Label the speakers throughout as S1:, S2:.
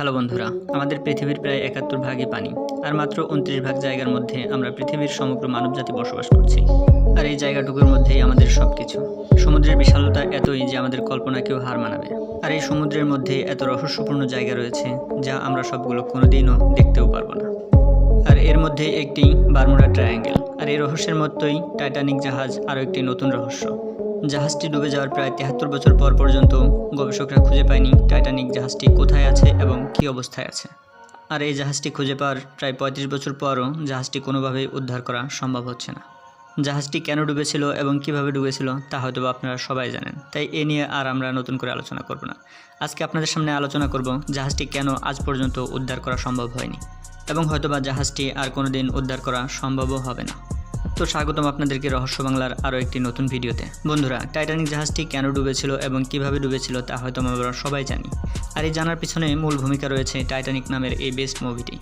S1: Hello বন্ধুরা, আমাদের পৃথিবীর প্রায় একাত্তর ভাগই পানি, আর মাত্র উনত্রিশ ভাগ জায়গার মধ্যে আমরা পৃথিবীর সমগ্র মানবজাতি বসবাস করছি, আর এই জায়গাটুকুর মধ্যেই আমাদের সব কিছু সমুদ্রের বিশালতা এতই যে আমাদের কল্পনাকেও হার মানাবে, আর এই সমুদ্রের মধ্যে এত রহস্যপূর্ণ জায়গা রয়েছে যা আমরা সবগুলো কোনোদিনও দেখতেও পারব না। আর এর মধ্যে একটি বারমুডা ট্রায়াঙ্গেল, আর এই রহস্যের মতোই টাইটানিক জাহাজ আরও একটি নতুন রহস্য। জাহাজটি ডুবে যাওয়ার প্রায় তিয়াত্তর বছর পর পর্যন্ত গবেষকরা খুঁজে পায়নি টাইটানিক জাহাজটি কোথায় আছে এবং কী অবস্থায় আছে। আর এই জাহাজটি খুঁজে পাওয়ার প্রায় পঁয়ত্রিশ বছর পরও জাহাজটি কোনোভাবেই উদ্ধার করা সম্ভব হচ্ছে না। জাহাজটি কেন ডুবেছিল এবং কীভাবে ডুবেছিল তা হয়তো আপনারা সবাই জানেন। তাই এ নিয়ে আর আমরা নতুন করে আলোচনা করব না। আজকে আপনাদের সামনে আলোচনা করব জাহাজটি কেন আজ পর্যন্ত উদ্ধার করা সম্ভব হয়নি এবং হয়তোবা জাহাজটি আর কোনোদিন উদ্ধার করা সম্ভবও হবে না। তো স্বাগতম আপনাদেরকে রহস্য বাংলার আরও একটি নতুন ভিডিওতে। বন্ধুরা, টাইটানিক জাহাজটি কেন ডুবেছিল এবং কীভাবে ডুবেছিল তা হয়তো আমরা সবাই জানি। আর এই জানার পিছনে মূল ভূমিকা রয়েছে টাইটানিক নামের এই বেস্ট মুভিটি।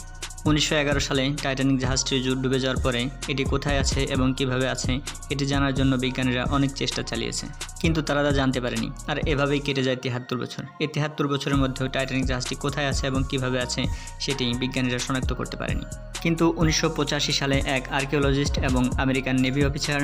S1: উনিশশো এগারো সালে টাইটানিক জাহাজটি ডুবে যাওয়ার পরে এটি কোথায় আছে এবং কীভাবে আছে, এটি জানার জন্য বিজ্ঞানীরা অনেক চেষ্টা চালিয়েছে। কিন্তু তারা তা জানতে পারেনি। আর এভাবেই কেটে যায় তিয়াত্তর বছর। এই তিয়াত্তর বছরের মধ্যেও টাইটানিক জাহাজটি কোথায় আছে এবং কীভাবে আছে, সেটি বিজ্ঞানীরা শনাক্ত করতে পারেনি। কিন্তু উনিশশো পঁচাশি সালে এক আর্কিওলজিস্ট এবং American navy officer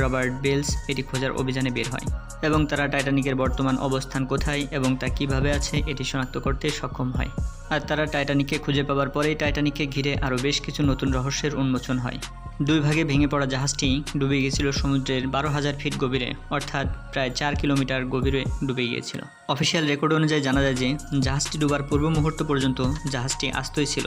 S1: Robert Bells এটি খোঁজার অভিযানে বের হয় এবং তারা টাইটানিকের বর্তমান অবস্থান কোথায় এবং তা কীভাবে আছে, এটি শনাক্ত করতে সক্ষম হয়। আর তারা টাইটানিককে খুঁজে পাওয়ার পরেই টাইটানিককে ঘিরে আরও বেশ কিছু নতুন রহস্যের উন্মোচন হয়। দুই ভাগে ভেঙে পড়া জাহাজটি ডুবে গিয়েছিল সমুদ্রের বারো হাজার ফিট গভীরে, অর্থাৎ প্রায় চার কিলোমিটার গভীরে ডুবে গিয়েছিল। অফিসিয়াল রেকর্ড অনুযায়ী জানা যায় যে, জাহাজটি ডুবার পূর্ব মুহূর্ত পর্যন্ত জাহাজটি আস্তই ছিল।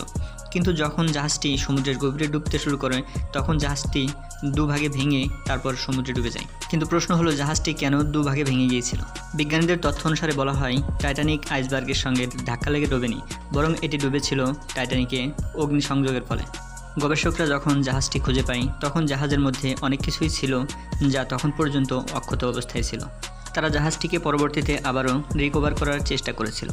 S1: কিন্তু যখন জাহাজটি সমুদ্রের গভীরে ডুবতে শুরু করে, তখন জাহাজটি দুভাগে ভেঙে তারপর সমুদ্রে ডুবে যায়। কিন্তু প্রশ্ন হলো, জাহাজটি কেন দুভাগে ভেঙে গিয়েছিল? বিজ্ঞানীদের তথ্য অনুসারে বলা হয়, টাইটানিক আইসবার্গের সঙ্গে ধাক্কা লেগে ডোবেনি, বরং এটি ডুবেছিল টাইটানিকে অগ্নিসংযোগের ফলে। গবেষকরা যখন জাহাজটি খুঁজে পায়, তখন জাহাজের মধ্যে অনেক কিছুই ছিল যা তখন পর্যন্ত অক্ষত অবস্থায় ছিল। তারা জাহাজটিকে পরবর্তীতে আবারও রিকভার করার চেষ্টা করেছিল।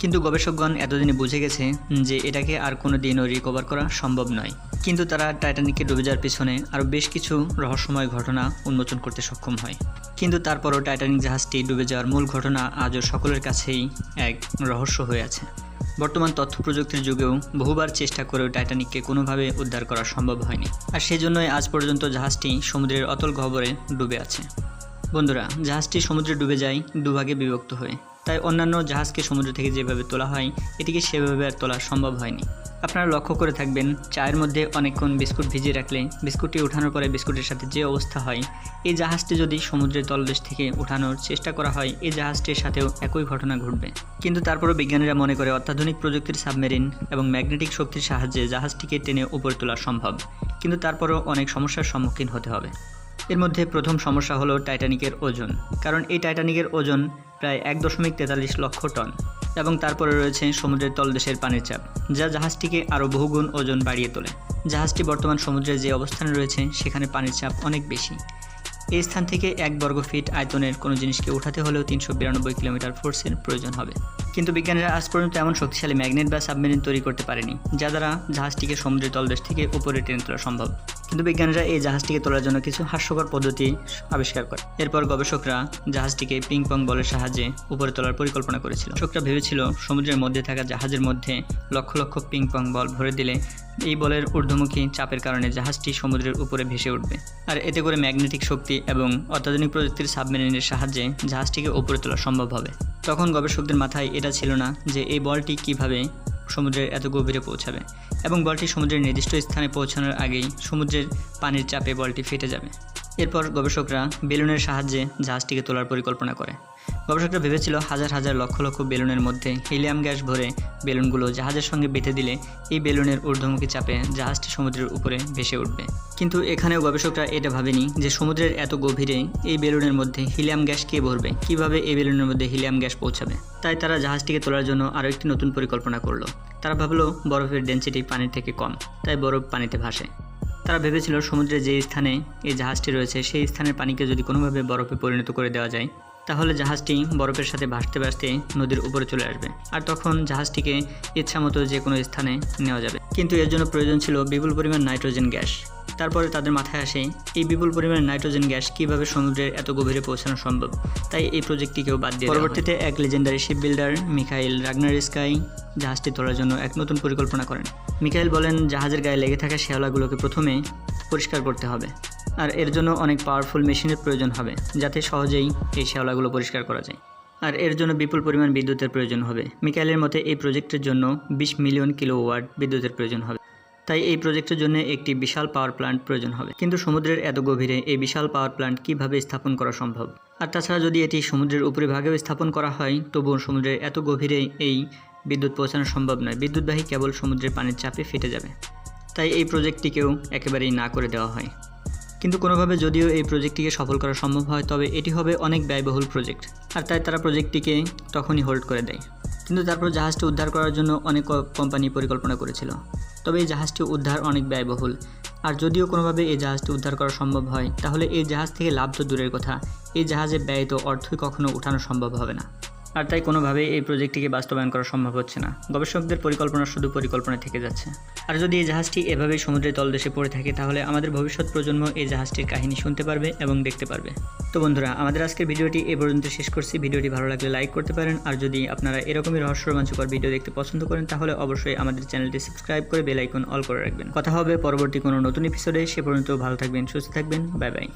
S1: কিন্তু গবেষকগণ এতদিনে বুঝে গেছে যে এটাকে আর কোনো দিনও রিকভার করা সম্ভব নয়। কিন্তু তারা টাইটানিককে ডুবে যাওয়ার পিছনে আরও বেশ কিছু রহস্যময় ঘটনা উন্মোচন করতে সক্ষম হয়। কিন্তু তারপরও টাইটানিক জাহাজটি ডুবে যাওয়ার মূল ঘটনা আজও সকলের কাছেই এক রহস্য হয়ে আছে। বর্তমান তথ্য প্রযুক্তির যুগেও বহুবার চেষ্টা করেও টাইটানিককে কোনোভাবে উদ্ধার করা সম্ভব হয়নি। আর সেজন্যই আজ পর্যন্ত জাহাজটি সমুদ্রের অতল গহ্বরে ডুবে আছে। বন্ধুরা, জাহাজটি সমুদ্রে ডুবে যায় দুভাগে বিভক্ত হয়ে। তাই অন্যান্য জাহাজকে সমুদ্র থেকে যেভাবে তোলা হয়, এটিকে সেভাবে আর তোলা সম্ভব হয়নি। আপনারা লক্ষ্য করে থাকবেন, চায়ের মধ্যে অনেকক্ষণ বিস্কুট ভিজিয়ে রাখলে বিস্কুটটি ওঠানোর পরে বিস্কুটের সাথে যে অবস্থা হয়, এই জাহাজটি যদি সমুদ্রের তলদেশ থেকে ওঠানোর চেষ্টা করা হয়, এই জাহাজটির সাথেও একই ঘটনা ঘটবে। কিন্তু তারপরও বিজ্ঞানীরা মনে করে অত্যাধুনিক প্রযুক্তির সাবমেরিন এবং ম্যাগনেটিক শক্তির সাহায্যে জাহাজটিকে টেনে উপরে তোলা সম্ভব। কিন্তু তারপরও অনেক সমস্যার সম্মুখীন হতে হবে। এর মধ্যে প্রথম সমস্যা হলো টাইটানিকের ওজন, কারণ এই টাইটানিকের ওজন প্রায় এক দশমিক তেতাল্লিশ লক্ষ টন এবং তারপরে রয়েছে সমুদ্রের তলদেশের পানির চাপ, যা জাহাজটিকে আরও বহুগুণ ওজন বাড়িয়ে তোলে। জাহাজটি বর্তমান সমুদ্রের যে অবস্থানে রয়েছে, সেখানে পানির চাপ অনেক বেশি। এই স্থান থেকে এক বর্গ ফিট আয়তনের কোনো জিনিসকে উঠাতে হলেও তিনশো বিরানব্বই কিলোমিটার ফোর্সের প্রয়োজন হবে। কিন্তু বিজ্ঞানীরা আজ পর্যন্ত এমন শক্তিশালী ম্যাগনেট বা সাবমেরিন তৈরি করতে পারেনি, যা দ্বারা জাহাজটিকে সমুদ্রের তলদেশ থেকে উপরে টেনে তোলা সম্ভব। কিন্তু বিজ্ঞানীরা এই জাহাজটিকে তোলার জন্য কিছু হাস্যকর পদ্ধতি আবিষ্কার করে এরপর গবেষকরা জাহাজটিকে পিং পং বলের সাহায্যে উপরে তোলার পরিকল্পনা করেছিল। গবেষকরা ভেবেছিল সমুদ্রের মধ্যে থাকা জাহাজের মধ্যে লক্ষ লক্ষ পিং পং বল ভরে দিলে এই বলের ঊর্ধ্বমুখী চাপের কারণে জাহাজটি সমুদ্রের উপরে ভেসে উঠবে। আর এতে করে ম্যাগনেটিক শক্তি এবং অত্যাধুনিক প্রযুক্তির সাবমেরিনের সাহায্যে জাহাজটিকে উপরে তোলা সম্ভব হবে। তখন গবেষকদের মাথায় এটা ছিল না যে এই বলটি কীভাবে সমুদ্রের এত গভীরে পৌঁছাবে এবং বলটি সমুদ্রের নির্দিষ্ট স্থানে পৌঁছানোর আগেই সমুদ্রের পানির চাপে বলটি ফেটে যাবে। এরপর গবেষকরা বেলুনের সাহায্যে জাহাজটিকে তোলার পরিকল্পনা করে। গবেষকরা ভেবেছিল হাজার হাজার লক্ষ লক্ষ বেলুনের মধ্যে হিলিয়াম গ্যাস ভরে বেলুনগুলো জাহাজের সঙ্গে বেঁধে দিলে এই বেলুনের ঊর্ধ্বমুখী চাপে জাহাজটি সমুদ্রের উপরে ভেসে উঠবে। কিন্তু এখানেও গবেষকরা এটা ভাবেনি যে সমুদ্রের এত গভীরে এই বেলুনের মধ্যে হিলিয়াম গ্যাস কে ভরবে? কীভাবে এই বেলুনের মধ্যে হিলিয়াম গ্যাস পৌঁছাবে? তাই তারা জাহাজটিকে তোলার জন্য আরও একটি নতুন পরিকল্পনা করল। তারা ভাবলো বরফের ডেন্সিটি পানির থেকে কম, তাই বরফ পানিতে ভাসে। তারা ভেবেছিল সমুদ্রের যে স্থানে এই জাহাজটি রয়েছে, সেই স্থানের পানিকে যদি কোনোভাবে বরফে পরিণত করে দেওয়া যায় তাহলে জাহাজটি বরফের সাথে ভাসতে ভাসতে নদীর উপরে চলে আসবে। আর তখন জাহাজটিকে ইচ্ছামতো যে কোনো স্থানে নেওয়া যাবে। কিন্তু এর জন্য প্রয়োজন ছিল বিপুল পরিমাণ নাইট্রোজেন গ্যাস। তারপরে তাদের মাথায় আসে এই বিপুল পরিমাণে নাইট্রোজেন গ্যাস কীভাবে সমুদ্রের এত গভীরে পৌঁছানো সম্ভব? তাই এই প্রজেক্টটিকেও বাদ দিয়ে পরবর্তীতে এক legendary ship builder Mikhail Ragnar Sky জাহাজটি তোলার জন্য এক নতুন পরিকল্পনা করেন। মিখাইল বলেন, জাহাজের গায়ে লেগে থাকা শেওলাগুলোকে প্রথমে পরিষ্কার করতে হবে, আর এর জন্য অনেক পাওয়ারফুল মেশিনের প্রয়োজন হবে, যাতে সহজেই এই শেওলাগুলো পরিষ্কার করা যায়। আর এর জন্য বিপুল পরিমাণ বিদ্যুতের প্রয়োজন হবে। মিকাইলের মতে, এই প্রজেক্টের জন্য বিশ মিলিয়ন কিলো ওয়াট বিদ্যুতের প্রয়োজন হবে। তাই এই প্রজেক্টের জন্য একটি বিশাল পাওয়ার প্ল্যান্ট প্রয়োজন হবে। কিন্তু সমুদ্রের এত গভীরে এই বিশাল পাওয়ার প্ল্যান্ট কীভাবে স্থাপন করা সম্ভব? আর তাছাড়া যদি এটি সমুদ্রের উপরিভাগেও স্থাপন করা হয়, তবুও সমুদ্রের এত গভীরে এই বিদ্যুৎ পৌঁছানো সম্ভব নয়। বিদ্যুৎবাহী কেবল সমুদ্রের পানির চাপে ফেটে যাবে। তাই এই প্রজেক্টটিকেও একেবারেই না করে দেওয়া হয়। কিন্তু কোনোভাবে যদিও এই প্রজেক্টটিকে সফল করা সম্ভব হয়, তবে এটি হবে অনেক ব্যয়বহুল প্রজেক্ট। আর তাই তারা প্রজেক্টটিকে তখনই হোল্ড করে দেয়। কিন্তু তারপর জাহাজটি উদ্ধার করার জন্য অনেক কোম্পানি পরিকল্পনা করেছিল। তবে এই জাহাজটি উদ্ধার অনেক ব্যয়বহুল। আর যদিও কোনোভাবে এই জাহাজটি উদ্ধার করা সম্ভব হয়, তাহলে এই জাহাজ থেকে লাভ তো দূরের কথা। এই জাহাজে ব্যয়িত অর্থই কখনো উঠানো সম্ভব হবে না। আর তাই কোনোভাবেই এই প্রজেক্টটিকে বাস্তবায়ন করা সম্ভব হচ্ছে না। গবেষকদের পরিকল্পনা শুধু পরিকল্পনা থেকে যাচ্ছে। আর যদি এই জাহাজটি এভাবেই সমুদ্রের তলদেশে পড়ে থাকে, তাহলে আমাদের ভবিষ্যৎ প্রজন্ম এই জাহাজটির কাহিনী শুনতে পারবে এবং দেখতে পারবে। তো বন্ধুরা, আমাদের আজকের ভিডিওটি এ পর্যন্ত শেষ করছি। ভিডিওটি ভালো লাগলে লাইক করতে পারেন। আর যদি আপনারা এরকমই রহস্য রোমাঞ্চকর ভিডিও দেখতে পছন্দ করেন, তাহলে অবশ্যই আমাদের চ্যানেলটি সাবস্ক্রাইব করে বেল আইকন অল করে রাখবেন। কথা হবে পরবর্তী কোনো নতুন এপিসোডে সে পর্যন্ত ভালো থাকবেন, সুস্থ থাকবেন। Bye bye.